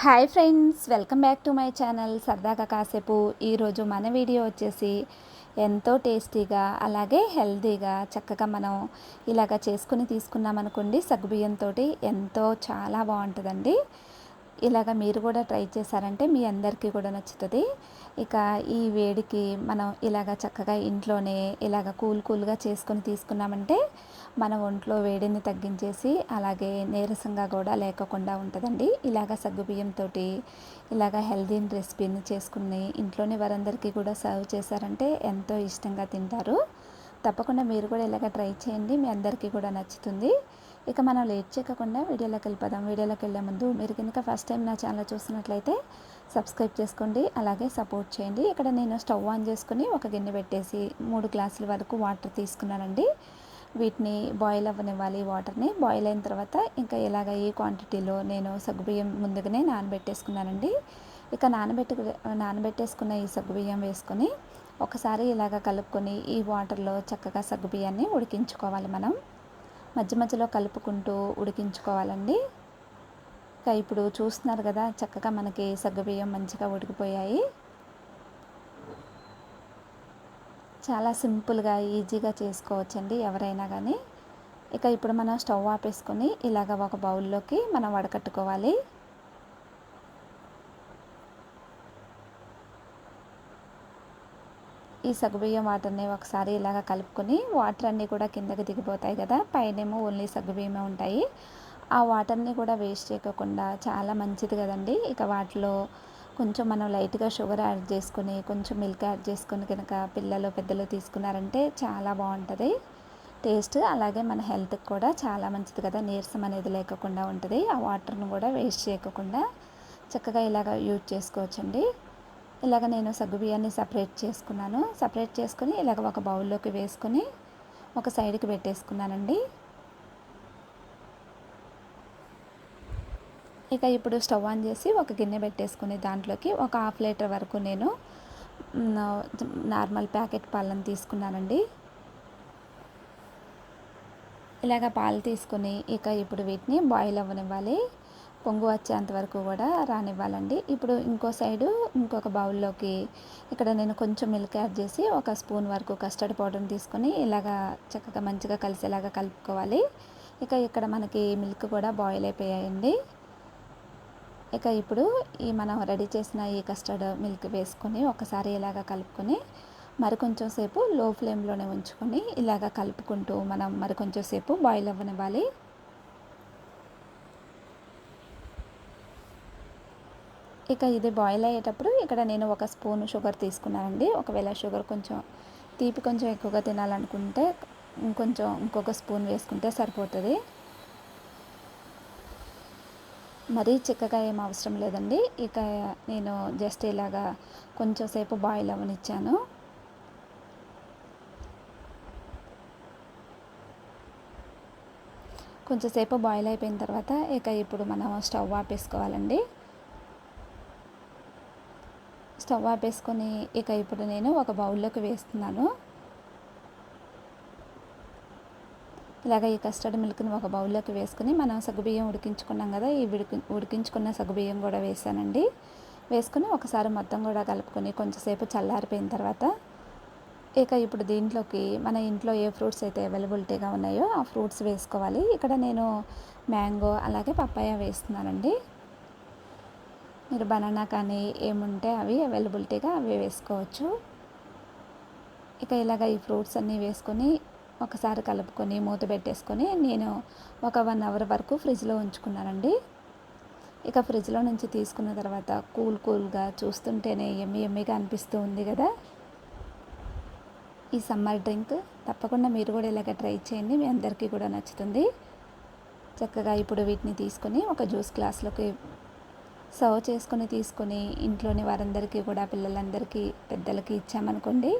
Hi friends welcome back to my channel. సరదాగా కాసేపు ఈరోజు మన వీడియో వచ్చేసి ఎంతో టేస్టీగా అలాగే హెల్తీగా చక్కగా మనం ఇలాగ చేసుకుని తీసుకున్నామనుకోండి సగ్గుబియ్యంతో ఎంతో చాలా బాగుంటుందండి. ఇలాగ మీరు కూడా ట్రై చేశారంటే మీ అందరికీ కూడా నచ్చుతుంది. ఇక ఈ వేడికి మనం ఇలాగ చక్కగా ఇంట్లోనే ఇలాగ కూల్ కూల్గా చేసుకొని తీసుకున్నామంటే మన ఒంట్లో వేడిని తగ్గించేసి అలాగే నీరసంగా కూడా లేకుండా ఉంటుందండి. ఇలాగ సగ్గుబియ్యంతో ఇలాగ హెల్దీ రెసిపీని చేసుకుని ఇంట్లోనే వారందరికీ కూడా సర్వ్ చేశారంటే ఎంతో ఇష్టంగా తింటారు. తప్పకుండా మీరు కూడా ఇలాగ ట్రై చేయండి. మీ అందరికీ కూడా నచ్చుతుంది. ఇక మనం లేట్ చేయకుండా వీడియోలోకి వెళ్ళిపోదాం. వీడియోలోకి వెళ్ళే ముందు మీరు కనుక ఫస్ట్ టైం నా ఛానల్ చూస్తున్నట్లయితే సబ్స్క్రైబ్ చేసుకోండి. అలాగే సపోర్ట్ చేయండి. ఇక్కడ నేను స్టవ్ ఆన్ చేసుకుని ఒక గిన్నె పెట్టేసి మూడు గ్లాసుల వరకు వాటర్ తీసుకున్నానండి. వీటిని బాయిల్ అవ్వనివ్వాలి వాటర్ని బాయిల్ అయిన తర్వాత ఇంకా ఇలాగ ఈ క్వాంటిటీలో నేను సగ్గుబియ్యం ముందుగానే నానబెట్టేసుకున్నానండి. ఇక నానబెట్టు నానబెట్టేసుకున్న ఈ సగ్గుబియ్యం వేసుకొని ఒకసారి ఇలాగ కలుపుకొని ఈ వాటర్లో చక్కగా సగ్గుబియ్యాన్ని ఉడికించుకోవాలి మనం. మధ్య మధ్యలో కలుపుకుంటూ ఉడికించుకోవాలండి. ఇంకా ఇప్పుడు చూస్తున్నారు కదా చక్కగా మనకి సగ్గుబియ్యం మంచిగా ఉడికిపోయాయి. చాలా సింపుల్గా ఈజీగా చేసుకోవచ్చండి ఎవరైనా కానీ ఇక ఇప్పుడు మనం స్టవ్ ఆపేసుకొని ఇలాగ ఒక బౌల్లోకి మనం వడకట్టుకోవాలి. ఈ సగ్గుబియ్యం వాటర్ని ఒకసారి ఇలాగ కలుపుకొని వాటర్ అన్నీ కూడా కిందకి దిగిపోతాయి కదా పైనేమో ఓన్లీ సగ్గుబియ్యమే ఉంటాయి. ఆ వాటర్ని కూడా వేస్ట్ చేయకుండా చాలా మంచిది కదండి. ఇక వాటిలో కొంచెం మనం లైట్గా షుగర్ యాడ్ చేసుకొని కొంచెం మిల్క్ యాడ్ చేసుకొని కనుక పిల్లలు పెద్దలు తీసుకున్నారంటే చాలా బాగుంటుంది. టేస్ట్ అలాగే మన హెల్త్కి కూడా చాలా మంచిది కదా. నీరసం అనేది లేకుండా ఉంటుంది. ఆ వాటర్ను కూడా వేస్ట్ చేయకుండా చక్కగా ఇలాగ యూజ్ చేసుకోవచ్చండి. ఇలాగ నేను సగ్గు బియ్యాన్ని సపరేట్ చేసుకున్నాను. సపరేట్ చేసుకుని ఇలాగ ఒక బౌల్లోకి వేసుకొని ఒక సైడ్కి పెట్టేసుకున్నానండి. ఇక ఇప్పుడు స్టవ్ ఆన్ చేసి ఒక గిన్నె పెట్టేసుకుని దాంట్లోకి ఒక హాఫ్ లీటర్ వరకు నేను నార్మల్ ప్యాకెట్ పాలను తీసుకున్నానండి. ఇలాగ పాలు తీసుకుని ఇక ఇప్పుడు వీటిని బాయిల్ అవ్వనివ్వాలి. పొంగు వచ్చేంత వరకు కూడా రానివ్వాలండి. ఇప్పుడు ఇంకో సైడు ఇంకొక బౌల్లోకి ఇక్కడ నేను కొంచెం మిల్క్ యాడ్ చేసి ఒక స్పూన్ వరకు కస్టర్డ్ పౌడర్ని తీసుకొని ఇలాగా చక్కగా మంచిగా కలిసేలాగా కలుపుకోవాలి. ఇక ఇక్కడ మనకి మిల్క్ కూడా బాయిల్ అయిపోయాయండి ఇక ఇప్పుడు ఈ మనం రెడీ చేసిన ఈ కస్టర్డ్ మిల్క్ వేసుకొని ఒకసారి ఇలాగ కలుపుకొని మరి కొంచెం సేపు లో ఫ్లేమ్లోనే ఉంచుకొని ఇలాగ కలుపుకుంటూ మనం మరి కొంచెం సేపు బాయిల్ అవ్వనివ్వాలి. ఇక ఇది బాయిల్ అయ్యేటప్పుడు ఇక్కడ నేను ఒక స్పూన్ షుగర్ తీసుకున్నానండి. ఒకవేళ షుగర్ కొంచెం తీపి కొంచెం ఎక్కువగా తినాలనుకుంటే ఇంకొంచెం ఇంకొక స్పూన్ వేసుకుంటే సరిపోతుంది. మరీ చిక్కగా ఏం అవసరం లేదండి. ఇక నేను జస్ట్ ఇలాగా కొంచెం సేపు బాయిల్ అవ్వనిచ్చాను. కొంచెంసేపు బాయిల్ అయిపోయిన తర్వాత ఇక ఇప్పుడు మనం స్టవ్ ఆపేసుకోవాలండి. స్టవ్ ఆపేసుకొని ఇక ఇప్పుడు నేను ఒక బౌల్లోకి వేస్తున్నాను. ఇలాగ ఈ కస్టర్డ్ మిల్క్ని ఒక బౌల్లోకి వేసుకుని మనం సగ్గుబియ్యం ఉడికించుకున్నాం కదా ఈ ఉడికి ఉడికించుకున్న సగ్గుబియ్యం కూడా వేసానండి. వేసుకుని ఒకసారి మొత్తం కూడా కలుపుకొని కొంచెంసేపు చల్లారిపోయిన తర్వాత ఇక ఇప్పుడు దీంట్లోకి మన ఇంట్లో ఏ ఫ్రూట్స్ అయితే అవైలబిలిటీగా ఉన్నాయో ఆ ఫ్రూట్స్ వేసుకోవాలి. ఇక్కడ నేను మ్యాంగో అలాగే పప్పాయ వేస్తున్నానండి. మీరు బనానా కానీ ఏముంటే అవి అవైలబిలిటీగా అవి వేసుకోవచ్చు. ఇక ఇలాగ ఈ ఫ్రూట్స్ అన్నీ వేసుకొని ఒకసారి కలుపుకొని మూత పెట్టేసుకొని నేను ఒక వన్ అవర్ వరకు ఫ్రిడ్జ్లో ఉంచుకున్నానండి. ఇక ఫ్రిడ్జ్లో నుంచి తీసుకున్న తర్వాత కూల్ కూల్గా చూస్తుంటేనే ఎమ్మి ఎమ్మిగా అనిపిస్తూ ఉంది కదా. ఈ సమ్మర్ డ్రింక్ తప్పకుండా మీరు కూడా ఇలాగ ట్రై చేయండి. మీ అందరికీ కూడా నచ్చుతుంది. చక్కగా ఇప్పుడు వీటిని తీసుకొని ఒక జ్యూస్ గ్లాస్లోకి సర్వ్ చేసుకొని తీసుకొని ఇంట్లోని వారందరికీ కూడా పిల్లలందరికీ పెద్దలకి ఇచ్చామనుకోండి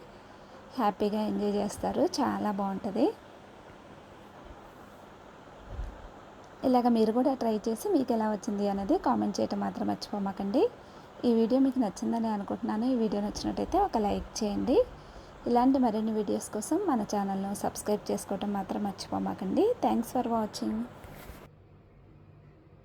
హ్యాపీగా ఎంజాయ్ చేస్తారు. చాలా బాగుంటుంది. ఇలాగ మీరు కూడా ట్రై చేసి మీకు ఎలా వచ్చింది అనేది కామెంట్ చేయటం మాత్రం మర్చిపోమాకండి. ఈ వీడియో మీకు నచ్చిందని అనుకుంటున్నాను. ఈ వీడియో నచ్చినట్టయితే ఒక లైక్ చేయండి. ఇలాంటి మరిన్ని వీడియోస్ కోసం మన ఛానల్ను సబ్స్క్రైబ్ చేసుకోవటం మాత్రం మర్చిపోమాకండి. Thanks for watching.